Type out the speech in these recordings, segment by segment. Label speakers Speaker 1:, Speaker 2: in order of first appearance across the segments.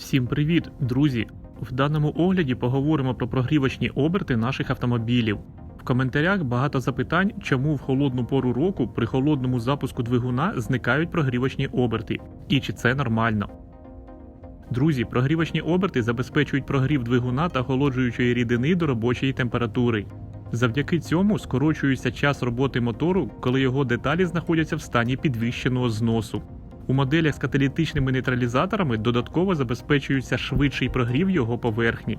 Speaker 1: Всім привіт, друзі! В даному огляді поговоримо про прогрівочні оберти наших автомобілів. В коментарях багато запитань, чому в холодну пору року при холодному запуску двигуна зникають прогрівочні оберти, і чи це нормально. Друзі, прогрівочні оберти забезпечують прогрів двигуна та охолоджуючої рідини до робочої температури. Завдяки цьому скорочується час роботи мотору, коли його деталі знаходяться в стані підвищеного зносу. У моделях з каталітичними нейтралізаторами додатково забезпечується швидший прогрів його поверхні.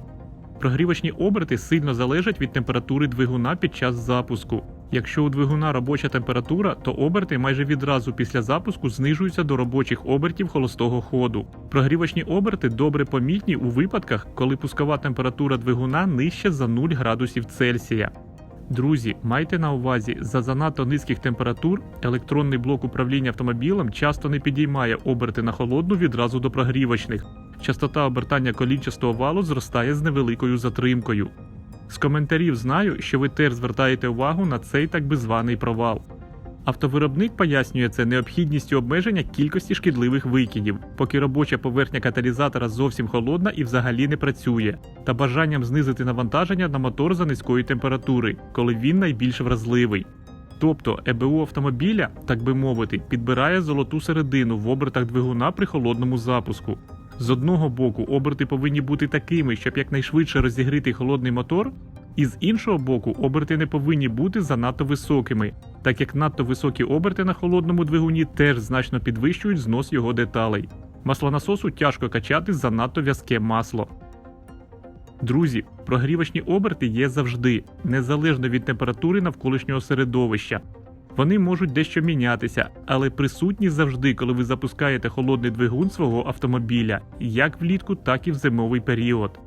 Speaker 1: Прогрівочні оберти сильно залежать від температури двигуна під час запуску. Якщо у двигуна робоча температура, то оберти майже відразу після запуску знижуються до робочих обертів холостого ходу. Прогрівочні оберти добре помітні у випадках, коли пускова температура двигуна нижча за 0 градусів Цельсія. Друзі, майте на увазі, за занадто низьких температур електронний блок управління автомобілем часто не підіймає оберти на холодну відразу до прогрівочних. Частота обертання колінчастого валу зростає з невеликою затримкою. З коментарів знаю, що ви теж звертаєте увагу на цей так би званий провал. Автовиробник пояснює це необхідністю обмеження кількості шкідливих викидів, поки робоча поверхня каталізатора зовсім холодна і взагалі не працює, та бажанням знизити навантаження на мотор за низької температури, коли він найбільш вразливий. Тобто ЕБУ автомобіля, так би мовити, підбирає золоту середину в обертах двигуна при холодному запуску. З одного боку, оберти повинні бути такими, щоб якнайшвидше розігріти холодний мотор, і з іншого боку, оберти не повинні бути занадто високими, так як надто високі оберти на холодному двигуні теж значно підвищують знос його деталей. Маслонасосу тяжко качати занадто в'язке масло. Друзі, прогрівочні оберти є завжди, незалежно від температури навколишнього середовища. Вони можуть дещо мінятися, але присутні завжди, коли ви запускаєте холодний двигун свого автомобіля, як влітку, так і в зимовий період.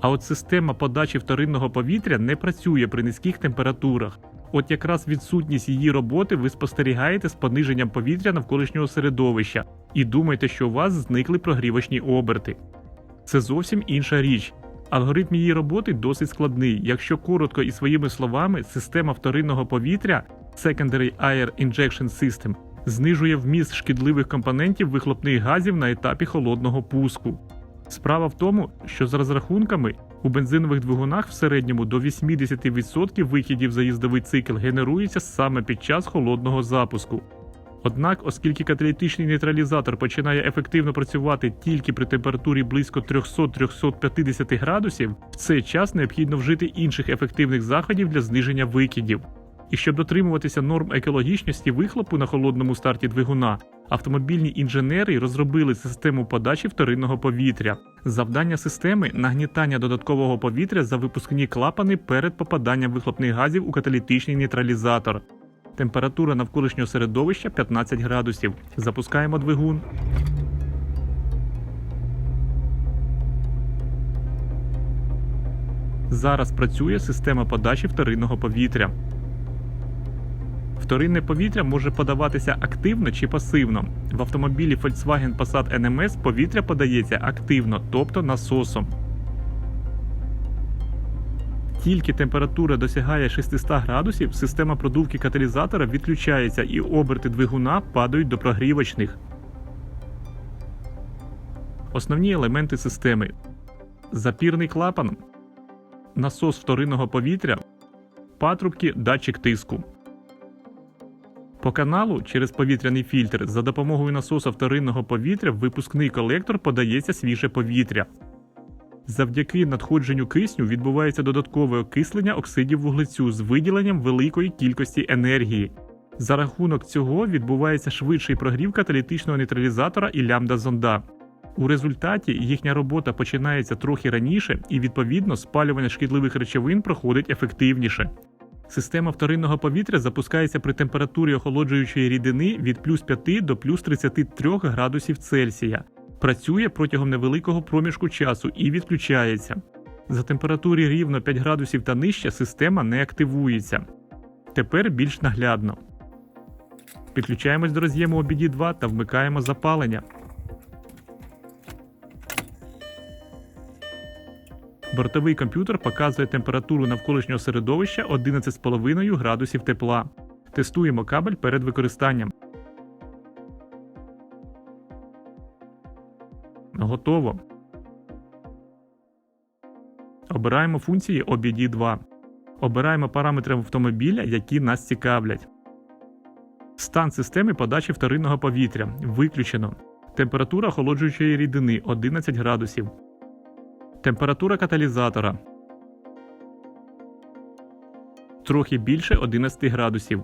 Speaker 1: А от система подачі вторинного повітря не працює при низьких температурах. От якраз відсутність її роботи ви спостерігаєте з пониженням повітря навколишнього середовища і думаєте, що у вас зникли прогрівочні оберти. Це зовсім інша річ. Алгоритм її роботи досить складний. Якщо коротко і своїми словами, система вторинного повітря Secondary Air Injection System знижує вміст шкідливих компонентів вихлопних газів на етапі холодного пуску. Справа в тому, що за розрахунками у бензинових двигунах в середньому до 80% викидів за їздовий цикл генерується саме під час холодного запуску. Однак, оскільки каталітичний нейтралізатор починає ефективно працювати тільки при температурі близько 300-350 градусів, в цей час необхідно вжити інших ефективних заходів для зниження викидів. І щоб дотримуватися норм екологічності вихлопу на холодному старті двигуна, автомобільні інженери розробили систему подачі вторинного повітря. Завдання системи нагнітання додаткового повітря за випускні клапани перед попаданням вихлопних газів у каталітичний нейтралізатор. Температура навколишнього середовища 15 градусів. Запускаємо двигун. Зараз працює система подачі вторинного повітря. Вторинне повітря може подаватися активно чи пасивно. В автомобілі Volkswagen Passat NMS повітря подається активно, тобто насосом. Тільки температура досягає 600 градусів, система продувки каталізатора відключається і оберти двигуна падають до прогрівочних. Основні елементи системи: запірний клапан, насос вторинного повітря, патрубки, датчик тиску. По каналу через повітряний фільтр за допомогою насоса вторинного повітря в випускний колектор подається свіже повітря. Завдяки надходженню кисню відбувається додаткове окислення оксидів вуглецю з виділенням великої кількості енергії. За рахунок цього відбувається швидший прогрів каталітичного нейтралізатора і лямбда зонда. У результаті їхня робота починається трохи раніше, і відповідно спалювання шкідливих речовин проходить ефективніше. Система вторинного повітря запускається при температурі охолоджуючої рідини від плюс 5 до плюс 33 градусів Цельсія. Працює протягом невеликого проміжку часу і відключається. За температурі рівно 5 градусів та нижче система не активується. Тепер більш наглядно. Підключаємось до роз'єму obd 2 та вмикаємо запалення. Бортовий комп'ютер показує температуру навколишнього середовища 11,5 градусів тепла. Тестуємо кабель перед використанням. Готово. Обираємо функції OBD2. Обираємо параметри автомобіля, які нас цікавлять. Стан системи подачі вторинного повітря виключено. Температура охолоджуючої рідини 11 градусів. Температура каталізатора трохи більше 11 градусів.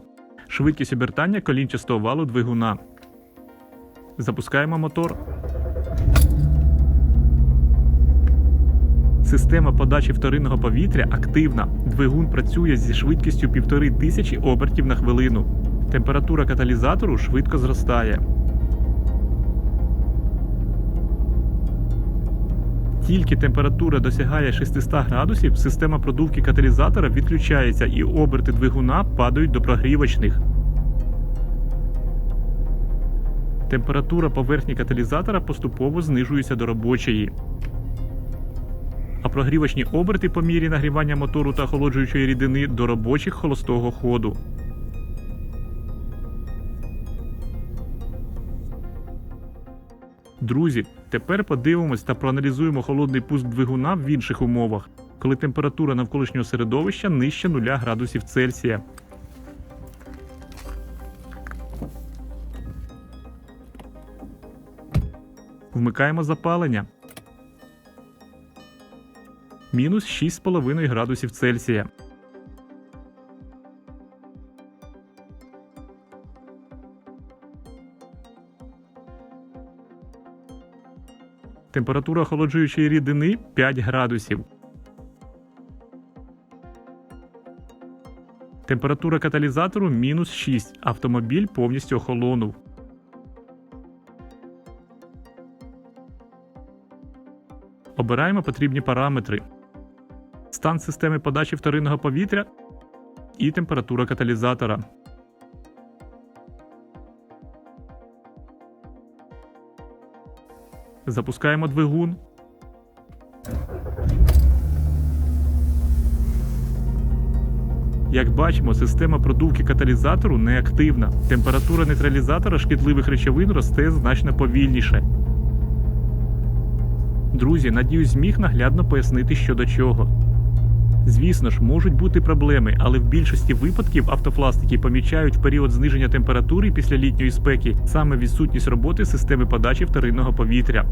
Speaker 1: Швидкість обертання колінчастого валу двигуна. Запускаємо мотор. Система подачі вторинного повітря активна. Двигун працює зі швидкістю 1500 обертів на хвилину. Температура каталізатору швидко зростає. Тільки температура досягає 600 градусів, система продувки каталізатора відключається і оберти двигуна падають до прогрівочних. Температура поверхні каталізатора поступово знижується до робочої. А прогрівочні оберти по мірі нагрівання мотору та охолоджуючої рідини до робочих холостого ходу. Друзі, тепер подивимось та проаналізуємо холодний пуск двигуна в інших умовах, коли температура навколишнього середовища нижче 0 градусів Цельсія. Вмикаємо запалення. Мінус 6,5 градусів Цельсія. Температура охолоджуючої рідини 5 градусів. Температура каталізатору мінус 6. Автомобіль повністю охолонув. Обираємо потрібні параметри. Стан системи подачі вторинного повітря і температура каталізатора. Запускаємо двигун. Як бачимо, система продувки каталізатору неактивна. Температура нейтралізатора шкідливих речовин росте значно повільніше. Друзі, надіюсь, зміг наглядно пояснити що до чого. Звісно ж, можуть бути проблеми, але в більшості випадків автопластики помічають в період зниження температури після літньої спеки саме відсутність роботи системи подачі вторинного повітря.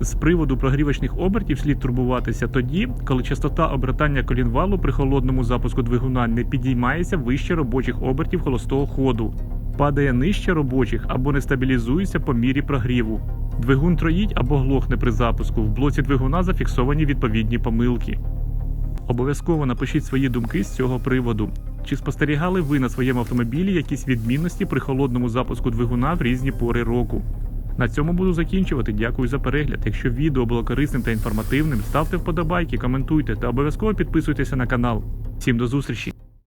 Speaker 1: З приводу прогрівочних обертів слід турбуватися тоді, коли частота обертання колінвалу при холодному запуску двигуна не підіймається вище робочих обертів холостого ходу, падає нижче робочих або не стабілізується по мірі прогріву. Двигун троїть або глохне при запуску. В блоці двигуна зафіксовані відповідні помилки. Обов'язково напишіть свої думки з цього приводу. Чи спостерігали ви на своєму автомобілі якісь відмінності при холодному запуску двигуна в різні пори року? На цьому буду закінчувати. Дякую за перегляд. Якщо відео було корисним та інформативним, ставте вподобайки, коментуйте та обов'язково підписуйтеся на канал. Всім до зустрічі!